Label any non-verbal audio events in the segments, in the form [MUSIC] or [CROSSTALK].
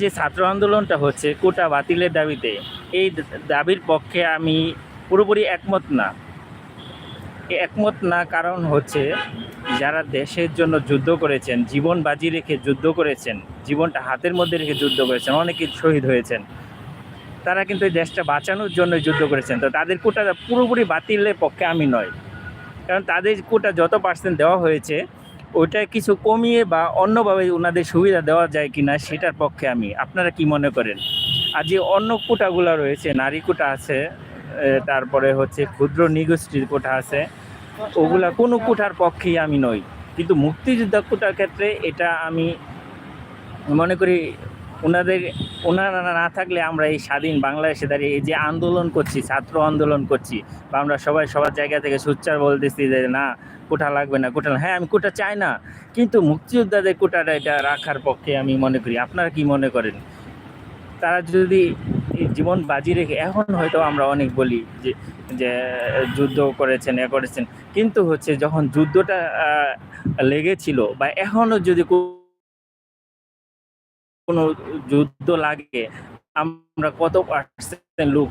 যে ছাত্র আন্দোলনটা হচ্ছে কোটা বাতিলের দাবিতে, এই দাবির পক্ষে আমি পুরোপুরি একমত না। একমত না কারণ হচ্ছে যারা দেশের জন্য যুদ্ধ করেছেন, জীবন বাজি রেখে যুদ্ধ করেছেন, জীবনটা হাতের মধ্যে রেখে যুদ্ধ করেছেন, অনেকে শহীদ হয়েছেন, তারা কিন্তু এই দেশটা বাঁচানোর জন্য যুদ্ধ করেছেন। তো তাদের কোটা পুরোপুরি বাতিলের পক্ষে আমি নয়। কারণ তাদের কোটা যত পার্সেন্ট দেওয়া হয়েছে ওইটা কিছু কমিয়ে বা অন্যভাবে ওনাদের সুবিধা দেওয়া যায় কি না সেটার পক্ষে আমি, আপনারা কি মনে করেন? আর যে অন্য কোটাগুলো রয়েছে, নারী কোটা আছে তারপরে হচ্ছে ক্ষুদ্র নিগোষ্ঠীর কোটা আছে, ওগুলা কোনো কোটার পক্ষেই আমি নই। কিন্তু মুক্তিযোদ্ধা কোটার ক্ষেত্রে এটা আমি মনে করি ওনাদের, ওনারা না থাকলে আমরা এই স্বাধীন বাংলাদেশে দাঁড়িয়ে এই যে আন্দোলন করছি, ছাত্র আন্দোলন করছি, বা আমরা সবাই সবার জায়গা থেকে সুচ্চার বলতেছি যে না, কোটা লাগবে না, কোটা হ্যাঁ আমি কোটা চাই না, কিন্তু মুক্তিযোদ্ধাদের কোটাটা এটা রাখার পক্ষে আমি মনে করি। আপনারা কি মনে করেন? তারা যদি জীবন বাজি রেখে, এখন হয়তো আমরা অনেক বলি যে যে যুদ্ধ করেছেন, এ করেছেন, কিন্তু হচ্ছে যখন যুদ্ধটা লেগেছিল, বা এখনও যদি কোনো যুদ্ধ লাগে, আমরা কত পার্সেন্ট লোক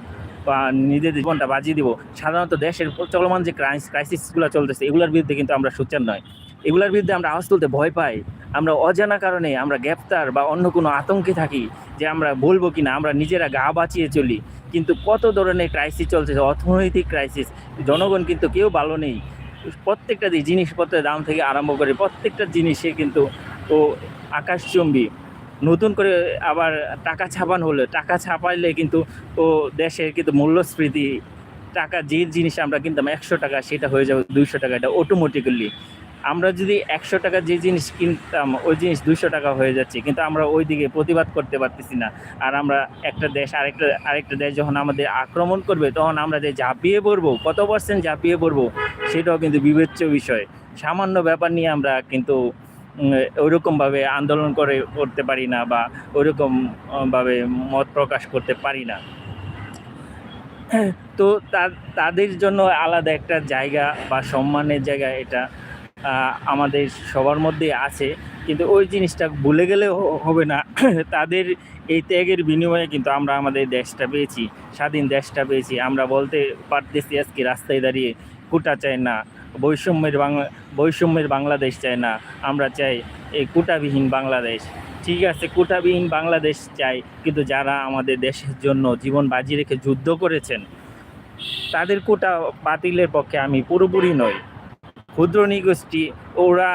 নিজেদের জীবনটা বাজিয়ে দিব? সাধারণত দেশের চলমান যে ক্রাইস ক্রাইসিসগুলো চলতেছে, এগুলোর বিরুদ্ধে কিন্তু আমরা সোচ্চার নয় এগুলোর বিরুদ্ধে আমরা আওয়াজ তুলতে ভয় পাই। আমরা অজানা কারণে আমরা গ্রেপ্তার বা অন্য কোনো আতঙ্কে থাকি যে আমরা বলব কি না আমরা নিজেরা গা বাঁচিয়ে চলি। কিন্তু কত ধরনের ক্রাইসিস চলছে অর্থনৈতিক ক্রাইসিস জনগণ কিন্তু কেউ ভালো নেই। প্রত্যেকটা জিনিসপত্রের দাম থেকে আরম্ভ করে প্রত্যেকটা জিনিসে কিন্তু ও আকাশচুম্বী। নতুন করে আবার টাকা ছাপানো হলে। টাকা ছাপাইলে কিন্তু ও দেশের কিন্তু মূল্যস্ফীতি, টাকা যে জিনিস আমরা কিনতাম একশো টাকা সেটা হয়ে যাবে দুইশো টাকা, এটা অটোমেটিক্যালি আমরা যদি একশো টাকা যে জিনিস কিনতাম, ওই জিনিস দুইশো টাকা হয়ে যাচ্ছে, কিন্তু আমরা ওই দিকে প্রতিবাদ করতে পারতেছি না। আর আমরা একটা দেশ, আরেকটা আরেকটা দেশ যখন আমাদের আক্রমণ করবে, তখন আমরা যে ঝাঁপিয়ে পড়ব, কত পার্সেন্ট ঝাঁপিয়ে পড়ব, সেটাও কিন্তু বিবেচ্য বিষয়। সামান্য ব্যাপার নিয়ে আমরা কিন্তু ওইরকমভাবে আন্দোলন করে করতে পারি না বা ওইরকমভাবে মত প্রকাশ করতে পারি না। তো তাদের জন্য আলাদা একটা জায়গা বা সম্মানের জায়গা এটা আমাদের সবার মধ্যে আছে। কিন্তু ওই জিনিসটা ভুলে গেলেও হ- হবে না। [COUGHS] তাদের এই ত্যাগের বিনিময়ে কিন্তু আমরা আমাদের দেশটা পেয়েছি, স্বাধীন দেশটা পেয়েছি। আমরা বলতে পারতেছি আজকে রাস্তায় দাঁড়িয়ে, কোটা চাই না। বৈষম্যের বাংলা, বৈষম্যের বাংলাদেশ চাই না, আমরা চাই এই কোটাবিহীন বাংলাদেশ। ঠিক আছে, কোটাবিহীন বাংলাদেশ চাই, কিন্তু যারা আমাদের দেশের জন্য জীবন বাজি রেখে যুদ্ধ করেছেন, তাদের কোটা বাতিলের পক্ষে আমি পুরোপুরি নই। ক্ষুদ্র নিগোষ্ঠী, ওরা,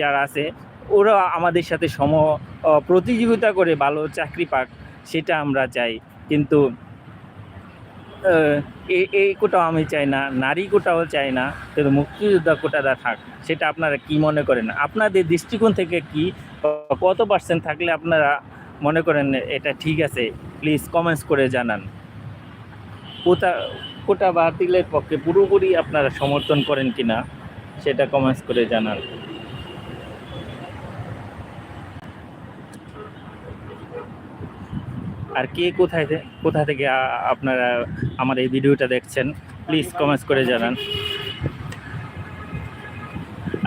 যারা আছে, ওরা আমাদের সাথে সম প্রতিযোগিতা করে ভালো চাকরি পাক, সেটা আমরা চাই। কিন্তু এই কোটাও আমি চাই না, নারী কোটাও চাই না, কিন্তু মুক্তিযোদ্ধা কোটাটা থাক, সেটা আপনারা কি মনে করেন? আপনাদের দৃষ্টিকোণ থেকে কি কত পার্সেন্ট থাকলে আপনারা মনে করেন এটা ঠিক আছে? প্লিজ কমেন্টস করে জানান। কোটা কোটা বাতিলের পক্ষে পুরোপুরি আপনারা সমর্থন করেন কি না সেটা কমেন্টস করে জানান। আর কে কোথায় কোথা থেকে আপনারা আমার এই ভিডিওটা দেখছেন প্লিজ কমেন্টস করে জানান।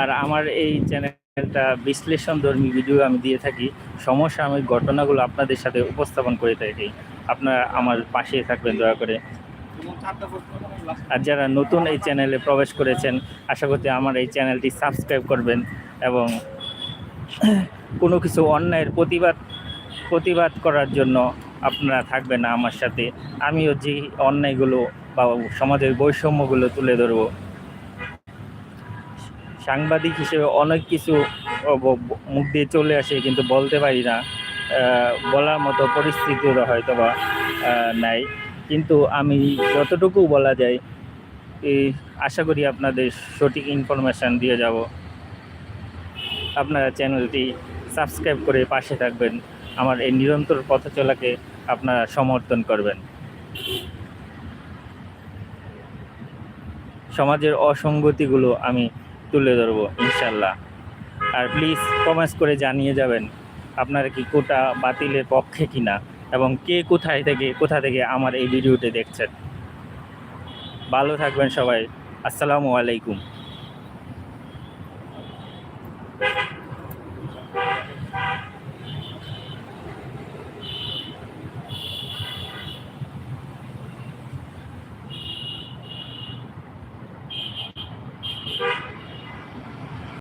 আর আমার এই চ্যানেলটা বিশ্লেষণধর্মী ভিডিও আমি দিয়ে থাকি, সমসাময়িক ঘটনাগুলো আপনাদের সাথে উপস্থাপন করে থাকি। আপনারা আমার পাশে থাকবেন, দয়া করে। আর যারা নতুন এই চ্যানেলে প্রবেশ করেছেন, আশা করছি আমার এই চ্যানেলটি সাবস্ক্রাইব করবেন এবং কোনো কিছু অন্যায়ের প্রতিবাদ প্রতিবাদ করার জন্য আপনারা থাকবেন না আমার সাথে, আমিও যে অন্যায়গুলো বা সমাজের বৈষম্যগুলো তুলে ধরবো। সাংবাদিক হিসেবে অনেক কিছু মুখ দিয়ে চলে আসে, কিন্তু বলতে পারি না। বলার মতো পরিস্থিতিও হয়তো বা নাই। কিন্তু আমি যতটুকু বলা যায় আশা করি আপনাদের সঠিক ইনফরমেশান দিয়ে যাব। আপনারা চ্যানেলটি সাবস্ক্রাইব করে পাশে থাকবেন। আমার এই নিরন্তর পথ চলাকে আপনারা সমর্থন করবেন। সমাজের অসঙ্গতিগুলো আমি তুলে ধরবো ইনশাল্লাহ আর প্লিজ কমেন্টস করে জানিয়ে যাবেন, আপনারা কি কোটা বাতিলের পক্ষে কিনা এবং কে কোথায় থেকে, কোথা থেকে আমার এই ভিডিওটি দেখছেন। ভালো থাকবেন সবাই। আসসালামু আলাইকুম।